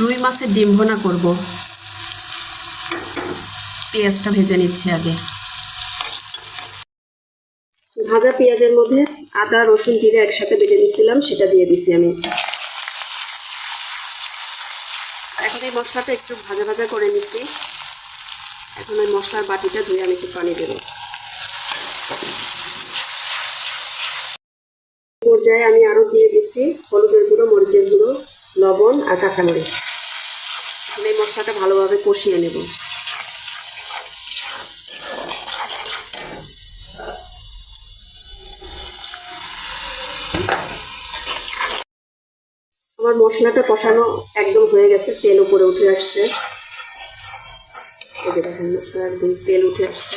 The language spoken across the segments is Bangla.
রুই মাছের ডিম ভোনা করব। পেঁয়াজটা ভেজে নিচ্ছি আগে। ভাজা পেঁয়াজের মধ্যে আদা, রসুন, জিরে একসাথে বেটে নিচ্ছিলাম সেটা দিয়ে দিছি আমি। এখন এই মশলাটা একটু ভাজা ভাজা করে নিচ্ছি। এখন ওই মশলার বাটিটা ধুয়ে আমি একটু পানি দেবো। পর্যায়ে আমি আরও দিয়ে দিচ্ছি হলুদের গুঁড়ো, মরিচের গুঁড়ো, লবণ আর কাঁচামরিচ। এই মশলাটা ভালোভাবে কষিয়ে নেব। আমার মশলাটা কষানো একদম হয়ে গেছে, তেল উপরে উঠে আসছে। একদম তেল উঠে আসছে।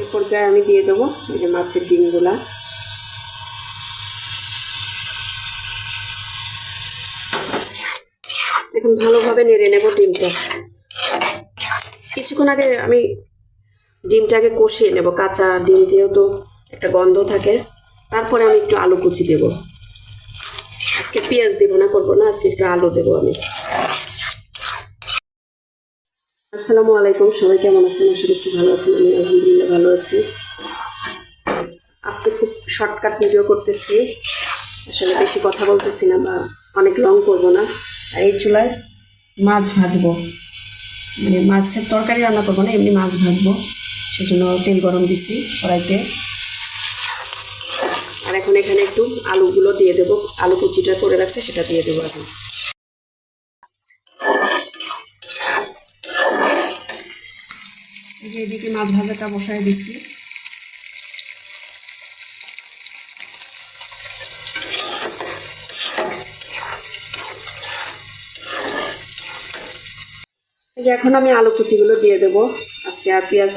এরপর পর্যায়ে আমি দিয়ে দেবো এই যে মাছের ডিমগুলা এখন ভালোভাবে নেড়ে নেব ডিমটা। কিছুক্ষণ আগে আমি ডিমটাকে কষিয়ে নেব। কাঁচা ডিম যেহেতু একটা গন্ধ থাকে, তারপরে আমি একটু আলু কুচি দেব। আজকে পেঁয়াজ দেবো না, করব না, আজকে একটু আলু দেবো আমি। আসসালামু আলাইকুম, সবাই কেমন আছেন? আশা করছি ভালো আছেন, আমি আলহামদুলিল্লাহ ভালো আছি। আজকে খুব শর্টকাট ভিডিও করতেছি। আসলে বেশি কথা বলতেছি না বা অনেক লং করব না। আর এই চুলায় মাছ ভাজবো। মানে মাছের তরকারি রান্না করব না, এমনি মাছ ভাজবো। সেজন্য তেল গরম দিছি কড়াইতে। আর এখন এখানে একটু আলুগুলো দিয়ে দেবো। আলু কুচিটা করে রাখছে, সেটা দিয়ে দেবো এখন এদিকে মাছ ভাজাটা বসায় দিচ্ছি। এখন আমি আলু কুচিগুলো দিয়ে দেবো। আজকে আর পেঁয়াজ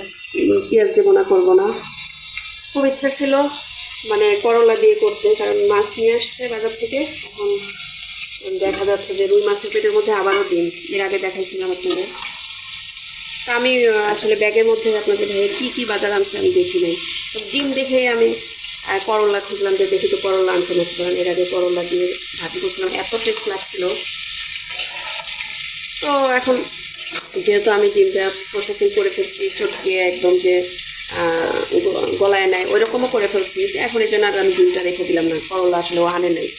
পেঁয়াজ দেবো না, করব না। খুব ইচ্ছা ছিল মানে করলা দিয়ে করতে, কারণ মাছ নিয়ে আসছে বাজার থেকে। এখন দেখা যাচ্ছে যে রুই মাছের পেটের মধ্যে আবারও ডিম। এর আগে দেখাইছিলাম আপনাদের। তা আমি আসলে ব্যাগের মধ্যে আপনাদের ভাই কী কী বাজার আনছে আমি দেখি নাই। ডিম দেখে আমি করলা খুঁজলাম যে দেখি তো করলা আনছে নাকি কারণ এর আগে করলা দিয়ে ভাজি করছিলাম, এত টেস্ট লাগছিল। তো এখন যেহেতু আমি ডিমটা প্রসেসিং করে ফেলছি চটকিয়ে একদম যে গলায় নেয় ওই রকমও করে ফেলছি। এখন এই জন্য আর আমি ডিমটা রেখে দিলাম না, করলা আসলে ও আনে নাই।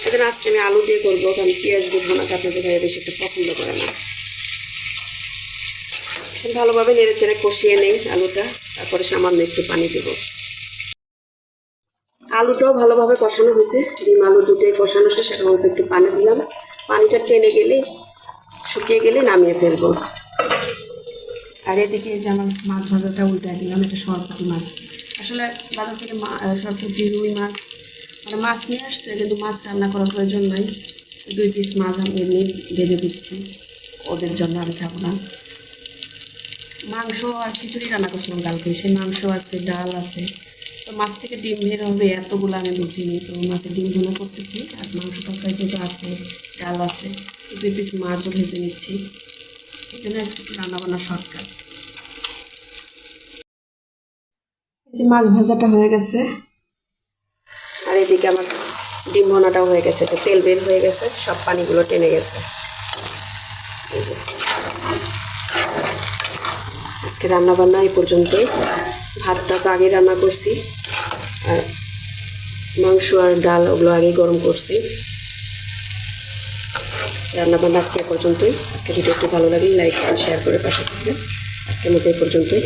সেজন্য আজকে আমি আলু দিয়ে করব, কারণ পেঁয়াজ দিব না কাঁচা দিয়ে বেশি একটা পছন্দ করে না। ভালোভাবে নেড়ে চেড়ে কষিয়ে নেই আলুটা, তারপরে সামান্য একটু পানি দেব। আলুটাও ভালোভাবে কষানো হয়েছে। ডিম আলু দুটোই কষানো শেষ, এখন একটু পানি দিলাম। পানিটা টেনে গেলে শুকিয়ে গেলে নামিয়ে ফেলব। আর এদিকে যে আমার মাছ ভাজাটা উল্টে দিলাম, এটা সরপুটি মাছ। আসলে বাজার থেকে সরপুটি রুই মাছ মানে মাছ নিয়ে আসছে, কিন্তু মাছ রান্না করার প্রয়োজন নাই। দুই পিস মাছ আমি এমনি ভেজে দিচ্ছি, ওদের জন্য আমি খাব না। মাংস আর খিচুড়ি রান্না করছিলাম কালকে সে মাংস আছে, ডাল আছে। তো মাছ থেকে ডিম বের হবে, এতগুলো আমি বুঝিনি, তো মাছের ডিম ভুনা করতেছি, আর মাংস তরকারি যেহেতু আছে, ডাল আছে। দুই পিস মাছও ভেজে নিচ্ছি। এই জন্য রান্না বান্না শর্টকাট যে মাছ ভাজাটা হয়ে গেছে। আর এদিকে আমার ডিম ভোনাটাও হয়ে গেছে তো তেল বের হয়ে গেছে, সব পানিগুলো টেনে গেছে। আজকে রান্না বান্না এই পর্যন্তই। ভাতটা তো আগে রান্না করছি। আর মাংস আর ডাল ওগুলো আগে গরম করছি। রান্না বান্না আজকে পর্যন্তই। আজকে ভিডিওটি ভালো লাগে লাইক শেয়ার করে পাশে থাকবেন। আজকে মতো এই পর্যন্তই।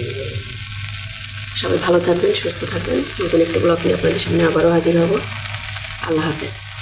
সবাই ভালো থাকবেন, সুস্থ থাকবেন। নতুন একটু ব্লগ নিয়ে আপনাদের সামনে আবারও হাজির হব। আল্লাহ হাফেজ।